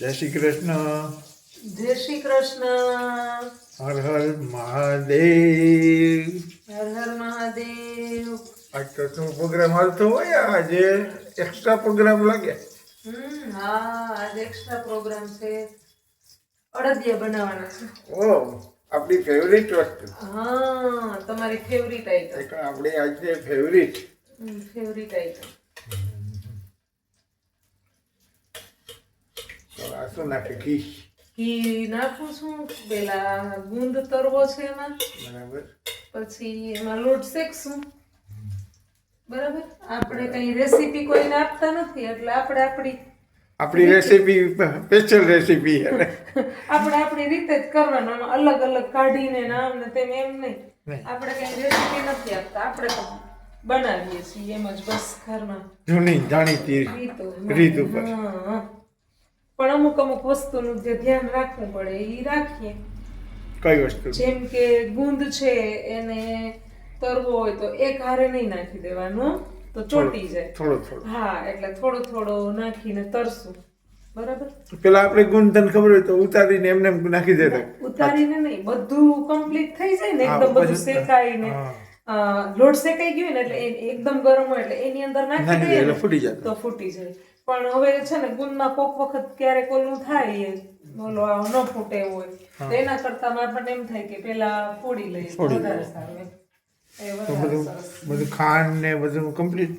જય શ્રી કૃષ્ણ. જય શ્રી કૃષ્ણ. હર હર મહાદેવ. હર હર મહાદેવ. આ તો પ્રોગ્રામ હાલતો હોય આજે એક્સ્ટ્રા પ્રોગ્રામ લાગે. હમ હા આજે એક્સ્ટ્રા પ્રોગ્રામ છે. અડદિયા બનાવવાના છે. ઓ આપણી ફેવરિટ વસ્તુ. હા તમારી ફેવરિટ આઈટમ આપણી આજે ફેવરિટ ફેવરિટ આઈટમ તો આ શું નાખે ઘી ઘી નાખું છું પેલા ગુંદ તરવો છે એમાં બરાબર પછી એમાં લોટ શેકશું બરાબર આપણે કઈ રેસીપી કોઈને આપતા નથી એટલે આપણે આપણી આપણી રેસીપી સ્પેશિયલ રેસીપી આપણે આપણી રીતે જ કરવાનું અલગ અલગ કાઢીને ને આમ ને તેમ એમ નહીં. આપણે કઈ રેસીપી નથી આપતા આપણે બનાવીએ છીએ એમ જ બસ ઘરમાં જૂની જાણીતી રીત ઉપર. પણ અમુક અમુક વસ્તુનું જે ધ્યાન રાખવું પડે એ રાખીએ. કઈ વસ્તુ? જેમ કે ગુંદ છે એને તરવો હોય તો એક હારે નહીં નાખી દેવાનું તો ચોટી જાય. થોડો થોડો. હા એટલે થોડો થોડો નાખીને તરશું. બરાબર? પેલા આપણે ગુણ તને ખબર હોય તો ઉતારીને એમને એમ નાખી દેતા. ઉતારીને નહીં બધું કમ્પ્લીટ થઈ જાય ને એકદમ બધું શેકાઈને. લોટ શેકાઈ ગયો ને એટલે એકદમ ગરમ હોય એટલે એની અંદર નાખી દઈએ એટલે ફૂટી જાય. તો ફૂટી જાય. પણ હવે છે ને ગુંદમાં કોક વખત ક્યારેક ઓલું થાય આ ન ફૂટે હોય. તો એના કરતા આપણને એમ થાય કે પેલા ફોડી લઈએ વધારે સારું એ બધું બધું ખાંડ ને બધું કમ્પ્લીટ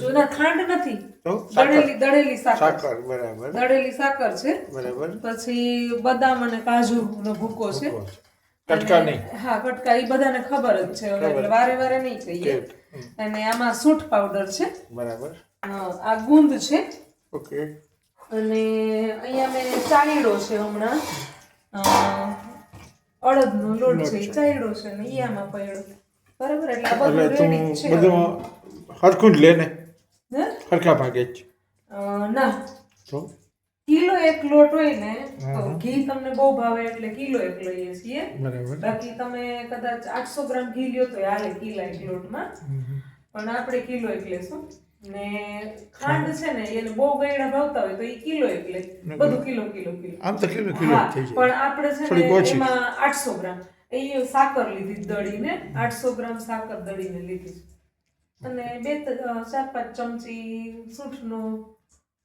જૂના ખાંડ નથી. દળેલી દળેલી સાકર. બરાબર. દળેલી સાકર છે. બરાબર. પછી બદામ અને કાજુ નો ભૂકો છે. કટકા નહીં. હા કટકા એ બધાને ખબર જ છે. એટલે વારે વારે નહીં કહીએ અને આમાં સૂંઠ પાવડર છે. બરાબર. આ ગુંદ છે. ઓકે. અને અહીંયા મેં ચાળીડો છે હમણાં. અડદનો લોટ છે ચાળીડો છે. ને એ આમાં પડ્યો. બરાબર એટલે આ બધું રેડી છે. બધું હરખું જ લે ને? હરખા ભાગે જ. ના. તો? કિલો એક લોટ હોય ને તો ઘી તમને બહુ ભાવે એટલે કિલો એક લઈએ છીએ. બાકી તમે કદાચ આઠસો ગ્રામ ઘી લ્યો તો હાલે કિલા એક લોટમાં. પણ આપણે કિલો એક લેશું. ને ખાંડ છે ને એને બહુ ગયડા ભાવતા હોય તો એ કિલો એક લે. બધું કિલો કિલો કિલો. આમ તો કિલો કિલો પણ આપણે છે ને એમાં આઠસો ગ્રામ. એ સાકર લીધી દળીને આઠસો ગ્રામ સાકર દળીને લીધી અને બે ચાર પાંચ ચમચી સૂંઠનો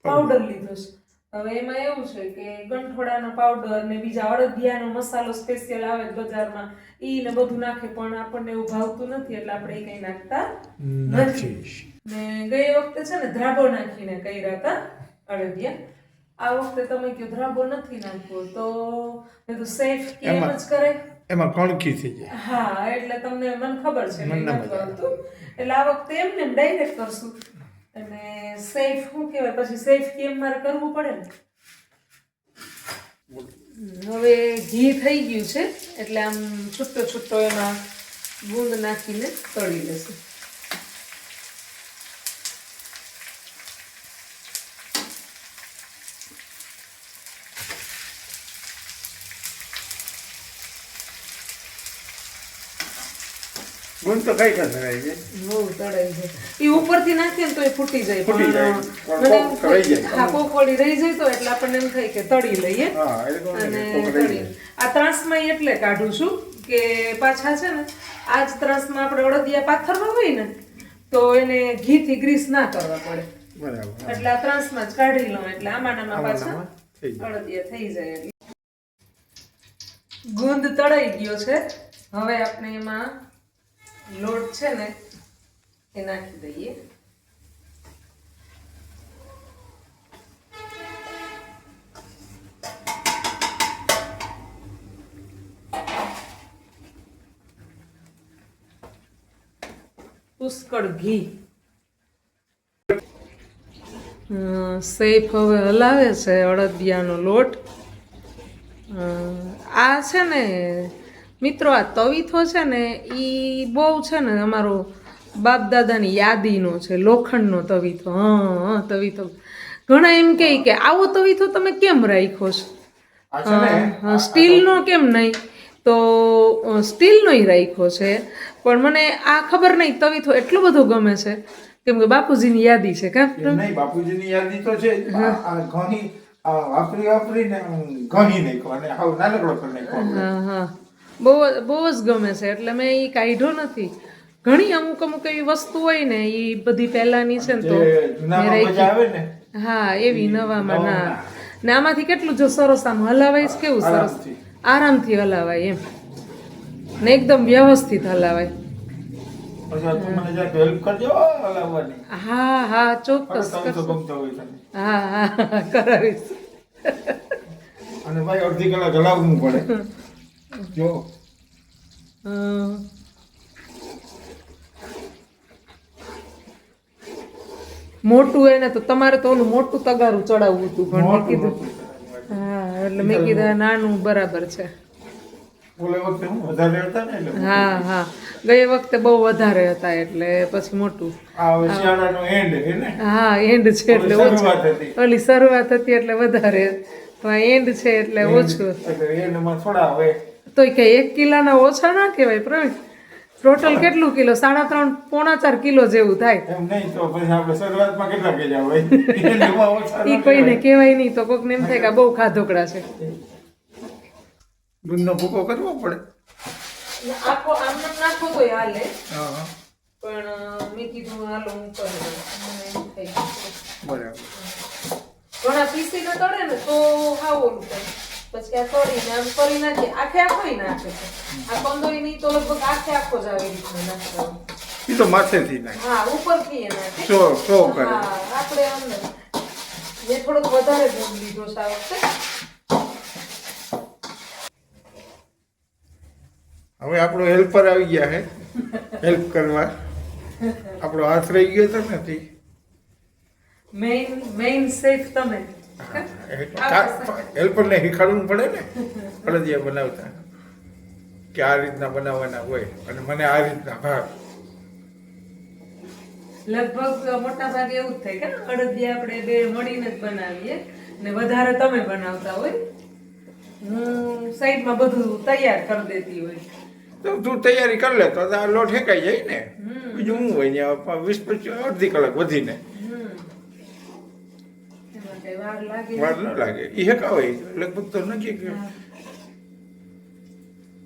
પાવડર લીધો છે. હવે એમાં એવું છે કે ગંઠોડાનો પાવડર ને બીજા અડદિયાનો મસાલો સ્પેશિયલ આવે બજારમાં ઈ ને બધું નાખે પણ આપણને એવું ભાવતું નથી એટલે આપણે એ કઈ નાખતા નથી. ને ગઈ વખતે છે ને ધ્રાબો નાખીને કર્યા હતા અડદિયા આ વખતે તમે કયો ધ્રાબો નથી નાખવો તો મેં તો સેફ કેમ જ કરે? એમાં કણકી થઈ જાય. હા એટલે તમને મને ખબર છે એટલે આ વખતે એમને ને ડાયરેક્ટ કરશું. અને સેફ શું કહેવાય? પછી સેફ કેમ મારે કરવું પડે ને? હવે ઘી થઈ ગયું છે, એટલે આમ છૂટો છૂટો એમાં ગુંદ નાખીને તળી લેશું. ગુણ તો કઈ કઈ છે. બહુ તળાઈ જાય એ ઉપરથી નાખીએ ને તો એ ફૂટી જાય. ફૂટી જાય. પણ મને એમ કોક રહી જાય. હા કોકવાળી રહી જાય તો એટલે આપણને એમ થાય કે તળી લઈએ. અને તળી આ ત્રાસમાં એટલે કાઢું છું કે પાછા છે ને આ જ ત્રાસમાં આપણે અડદિયા પાથરમાં હોય ને તો એને ઘીથી ગ્રીસ ના કરવા પડે. બરાબર એટલે આ ત્રાસમાં જ કાઢી લઉં. એટલે આમાં પાછા અડદિયા થઈ જાય એટલે. ગુંદ તળાઈ ગયો છે. હવે આપણે એમાં લોટ છે ને, એ નાખી દઈએ. પુષ્કળ ઘી. સેફ હવે હલાવે છે અડદિયાનો લોટ. આ છે ને મિત્રો આ તવીથો છે ને એ બહુ છે ને અમારો બાપ દાદાની યાદીનો છે લોખંડનો તવીથો. હા તવીથો. ઘણા એમ કહે કે આવો તવીથો તમે કેમ રાખ્યો છો? સ્ટીલનો કેમ નહીં? તો સ્ટીલનોય રાખ્યો છે. પણ મને આ ખબર નહીં તવીથો એટલો બધો ગમે છે કેમ કે બાપુજીની યાદી છે કે? નહીં બાપુજીની યાદી તો છે. ઘણી વાપરી વાપરીને ઘણી નાખ્યો હાવ નાનકડો કરી હા. બહુ બહુ જ ગમે છે એટલે મેં એ કાઢ્યો નથી. ઘણી અમુક અમુક એવી વસ્તુ હોય ને એ બધી પહેલાની છે ને તો હા એવી નવામાં ના. ને આમાંથી કેટલું જો સરસ આમ હલાવાય છે કેવું સરસ? આરામથી. હલાવાય એમ. ને એકદમ વ્યવસ્થિત હલાવાય. હા હા ચોક્કસ હા હા કરાવીશ. અને ભાઈ અડધી કલાક હલાવવું પડે. જો. મોટું એને તો તમારે તો ઓલું મોટું તગારું ચડાવવું હતું પણ મેં કીધું હા એટલે મેં કીધું નાનું બરાબર છે. હું વધારે હતા ને એટલે હા ગઈ વખતે બહુ વધારે હતા એટલે પછી મોટું. હા એન્ડ છે એટલે ઓછું. ઓલી શરૂઆત હતી એટલે વધારે. તો આ એન્ડ છે એટલે ઓછું. હવે કે એક કિલાના ઓછા ના કહેવાય પ્રવીણ. ટોટલ કેટલું કિલો? સાડા ત્રણ પોણા ચાર કિલો જેવું થાય. એમ નહીં તો પછી આપણે શરૂઆતમાં કેટલા કેજા હોય? એમાં કોઈને કહેવાય. નહીં તો કોકને એમ થાય કે બહુ ખાધોકડા છે. દૂધનો ભૂકો કરવો પડે. આખો આમ નાખો તોય હાલે. હા પણ મેં કીધું હાલો હું કરી. બરાબર. ઘણા પીસી ને તળે ને તો હાવ ઓલું થાય. પછી આ તળીને આમ કરી નાખીએ આખે આખો નાખે છે. આ કંદોઈ નહીં તો લગભગ આખે આખો જ આવી રીતના નાખવાનો એ તો માથેથી નાખે. હા ઉપરથી એ નાખે. શો શો કરે? આપણે આમ મેં થોડોક વધારે દૂધ લીધો છે આ વખતે. હવે આપણો હેલ્પર આવી ગયા હે હેલ્પ કરવા. આપણો હાથ રહી ગયો તો નથી? મેઇન મેઇન સેફ તમે. હેલ્પરને શીખવાડવું પડે ને? ફરજિયાત બનાવતા. કે આ રીતના બનાવવાના હોય અને મને આ રીતના ભાગ લગભગ મોટા ભાગે એવું જ થાય કે અડદિયા આપણે બે મળીને જ બનાવીએ ને વધારે તમે બનાવતા હોય. હું સાઈડમાં બધું તૈયાર કરી દેતી હોય. તો તું તૈયારી કરી લે તો આ લોટ હેકાઈ જાય ને. બીજું હું હોય ને વીસ પચીસ અડધી કલાક વધીને. વાર લાગે. વાર ન લાગે. એ હેકાવાય લગભગ તો નક્કી કે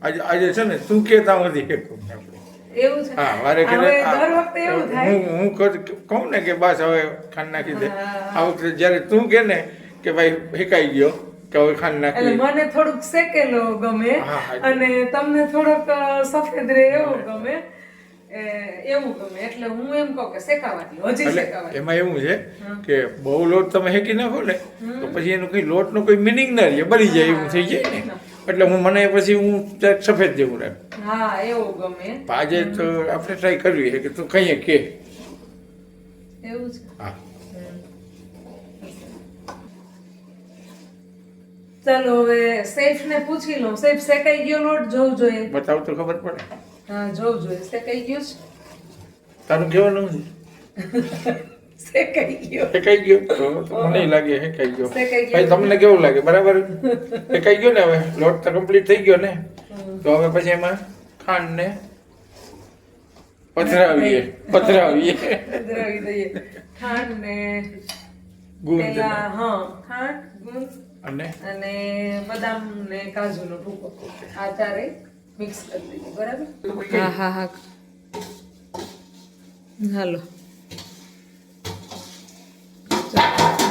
આજે આજે છે ને તું કે ત્યાં સુધી હેકું હા ઘરે હું હું કહું ને કે બસ હવે ખાંડ નાખી દે. આ વખતે જ્યારે તું કે ને કે ભાઈ હેકાઈ ગયો કે હવે ખાંડ નાખી મને થોડુંક શેકેલો ગમે. અને તમને થોડોક સફેદ રે એવું ગમે. એવું ગમે. એટલે હું એમ કહું કે શેકાવાથી હજી શેકાવાથી એમાં એવું છે કે બહુ લોટ તમે હેકી નાખો ને તો પછી એનું કઈ લોટનો કોઈ મિનિંગ ના રહે બળી જાય એવું થઈ જાય ને. એટલે હું મને પછી હું સફેદ જેવું રાખ. હા એવું ગમે. આજે તો આપણે ટ્રાય કરવી છે કે તું કહીએ કે. એવું છે. હા. ચાલો હવે સેફ ને પૂછી લઉં. સેફ શેકાઈ ગયો લોટ? જોવું જોઈએ. બતાવ તો ખબર પડે. હા જોઈએ ગયો છે? તારું કહેવાનું છે શેકાઈ ગયો? હેકાઈ ગયો? તો તો મને લાગે હેકાઈ ગયો. ગયો. ભાઈ તમને કેવું લાગે? બરાબર? હેકાઈ ગયો ને હવે? લોટ તો કમ્પ્લીટ થઈ ગયો ને? તો હવે પછી એમાં ખાંડ ને પધરાવીએ. પધરાવીએ. પધરાવી દઈએ. ખાંડ ને ગુંદ હા ખાંડ ગુંદ અને? અને બદામ ને કાજુનો ભૂકો આ મિક્સ કરી દઈએ બરાબર? હા હા હા. હાલો.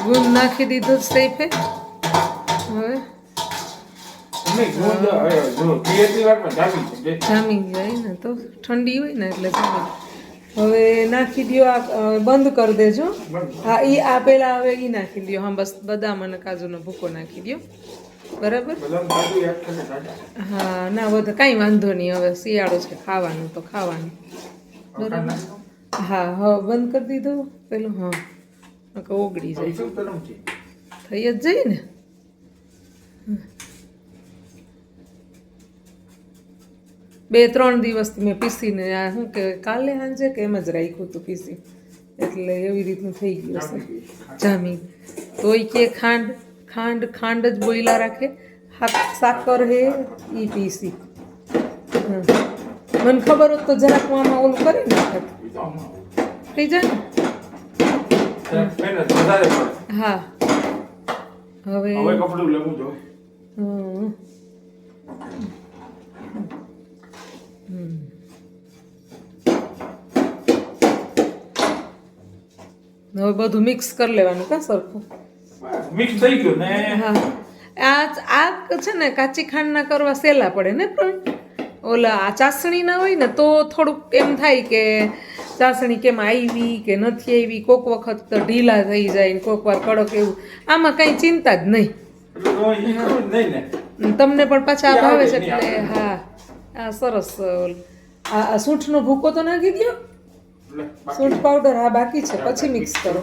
ગુંદ નાખી દીધો સૈફે. હવે? જામી જાય ને તો ઠંડી હોય ને એટલે જામી. હવે નાખી દો આ બંધ કરી દેજો. હા એ આ પેલા હવે ઈ નાખી દો હા બસ બદામ અને કાજુનો ભૂકો નાખી દ્યો. બરાબર. હા ના બધું કાંઈ વાંધો નહીં. હવે શિયાળો છે ખાવાનું તો ખાવાનું. બરાબર? હા હા બંધ કરી દીધો. પેલું હા. ઓગળી જાય? થઈ જ જાય ને? બે ત્રણ દિવસથી મેં પીસીને આ શું કે કાલે સાંજે કે એમ જ રાખ્યું હતું પીસી. એટલે એવી રીતનું થઈ ગયું છે જામી તોય કે ખાંડ ખાંડ ખાંડ જ બોઈલા રાખે. સાકર હે એ પીસી. મને ખબર હોત તો જરાક હું આમાં ઓલું કરી નાખત. થઈ જાય ને. હા. હવે હવે કપડું લેવું જો હમ. હવે બધું મિક્સ કરી લેવાનું કા સરખું? મિક્સ થઈ ગયું ને? આ આ છે ને કાચી ખાંડના કરવા સહેલા પડે ને પણ? ઓલા આ ચાસણીના હોય ને તો થોડુંક એમ થાય કે ચાસણી કેમ આવી કે નથી આવી કોક વખત તો ઢીલા થઈ જાય ને કોક વાર કડક એવું. આમાં કાંઈ ચિંતા જ નહીં. ને? તમને પણ પાછા આ ભાવે છે એટલે હા. આ સરસ ઓલ. આ આ સૂંઠનો ભૂકો તો નાખી દો સૂંઠ પાવડર હા બાકી છે. પછી મિક્સ કરો.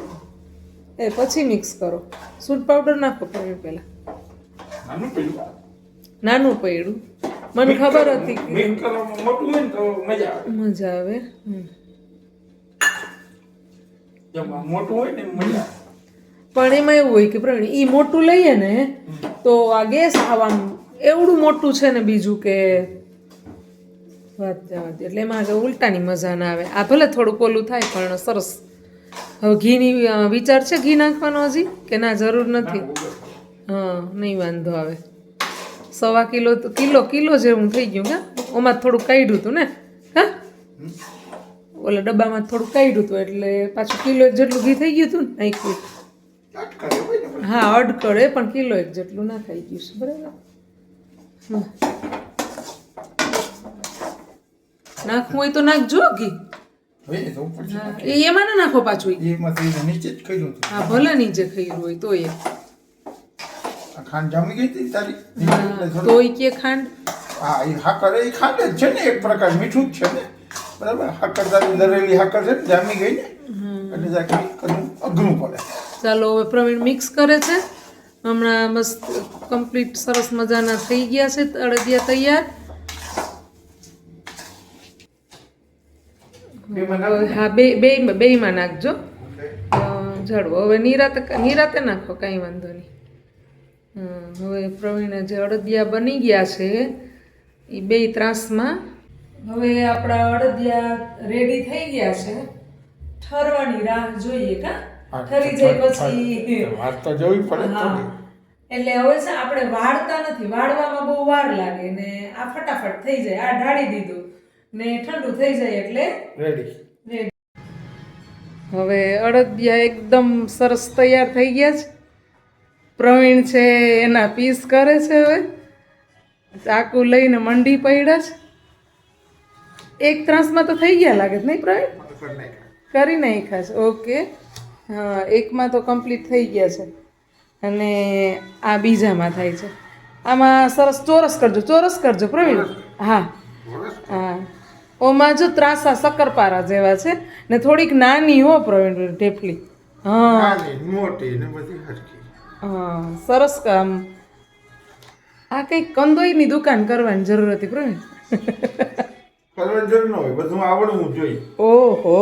એ પછી મિક્સ કરો. સૂટ પાવડર નાખો પણ પહેલાં. નાનું પડ્યું? પૈડું મને ખબર હતી કે મજા આવે. પણ એમાં એવું હોય કે પ્રવીણ એ મોટું લઈએ ને તો આ ગેસ આવા એવડું મોટું છે ને બીજું કે વાત એટલે એમાં ઉલટાની મજા ના આવે. આ ભલે થોડુંક ઓલું થાય પણ સરસ હવે ઘીની વિચાર છે ઘી નાખવાનો હજી? કે ના જરૂર નથી? હા નહીં વાંધો આવે. સવા કિલો તો કિલો કિલો જેવું થઈ ગયું હા? ઓમાં થોડું કાઢ્યું હતું ને? હા? ઓલા ડબ્બામાં થોડું કાઢ્યું હતું એટલે પાછું કિલો એક જેટલું ઘી થઈ ગયું હતું ને નાખ્યું. હા અડકડે પણ કિલો એક જેટલું નાખાઈ ગયું છે બરાબર. નાખવું હોય તો નાખજો ઘી. એ એમાં ના નાખો પાછું. એમાંથી નીચે જ કર્યું હા ભલે નીચે ખઈરું હોય તો એ ખાંડ જામી ગઈ હતી તારી? એટલે તો ઈ કે ખાંડ. હા એ હાકર એ ખાંડ જ છે ને એક પ્રકાર મીઠું જ છે ને. બરાબર? હાકર તારી દરેલી હાકર છે ને જામી ગઈ ને. એટલે જરાક કરવું અઘરું પડે. ચાલો હવે પ્રવીણ મિક્સ કરે છે. હમણાં મસ્ત કમ્પ્લીટ સરસ મજાના થઈ ગયા છે અડદિયા તૈયાર બેમાં હવે હા બે બે બેયમાં નાખજો. અ, જડવો. હવે નિરાતે નિરાતે નાખો કાંઈ વાંધો નહીં. હવે પ્રવીણ જે અડદિયા બની ગયા છે એ બે ત્રાસમાં. હવે આપણા અડદિયા રેડી થઈ ગયા છે. ઠરવાની રાહ જોઈએ કા? ઠરી જાય પછી. વાત તો જોવી પડે. એટલે હવે છે આપણે વાળતા નથી. વાળવામાં બહુ વાર લાગે ને આ ફટાફટ થઈ જાય. આ ઢાળી દીધું. ને ઠંડુ થઈ જાય એટલે રેડી હવે અડદિયા એકદમ સરસ તૈયાર થઈ ગયા છે. પ્રવીણ છે એના પીસ કરે છે હવે. ચાકુ લઈને મંડી પડ્યા છે. એક ત્રાસમાં તો થઈ ગયા લાગે નહીં પ્રવીણ? કરી નહીં ખાસ ઓકે. હા એકમાં તો કમ્પ્લીટ થઈ ગયા છે. અને આ બીજામાં થાય છે. આમાં સરસ ચોરસ કરજો ચોરસ કરજો પ્રવીણ. હા. હા. ઓમાં જો ત્રાસા શક્કરપારા જેવા છે ને થોડીક નાની હો પ્રવીણ ઢેફલી. હા. મોટી ને બધી હરકી હા સરસ કામ. આ કંઈક કંદોઈની દુકાન કરવાની જરૂર હતી પ્રવીણ? કરવાની જરૂર ન હોય બધું આવડવું જોઈએ. ઓહો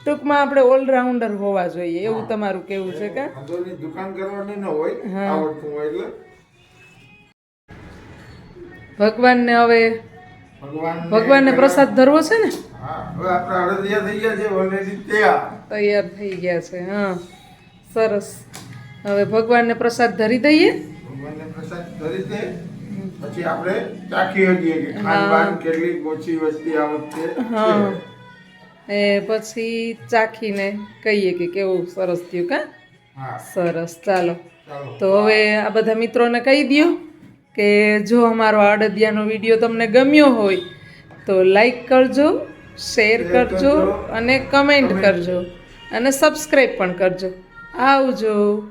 ટૂંકમાં આપણે ઓલરાઉન્ડર હોવા જોઈએ એવું તમારું કેવું છે કે? વાંધોની દુકાન કરવાની ન હોય આવડતું હોય એટલે. ભગવાનને હવે ભગવાનને પ્રસાદ ધરવો છે ને? તૈયાર. થઈ ગયા છે હા. સરસ. હવે ભગવાનને પ્રસાદ ધરી દઈએ. ભગવાનને પ્રસાદ ધરી દે પછી આપણે ચાખી શકીએ કે ખાન કેટલી ઓછી વસ્તી આ વખતે હા. એ પછી ચાખીને કહીએ કે કેવું સરસ થયું કા? સરસ. ચાલો. ચાલો. તો હવે આ બધા મિત્રોને કહી દો કે જો અમારો આડદિયાનો અડદિયાનો વીડિયો તમને ગમ્યો હોય તો લાઈક કરજો શેર કરજો અને કમેન્ટ કરજો. અને સબસ્ક્રાઈબ પણ કરજો. આવજો.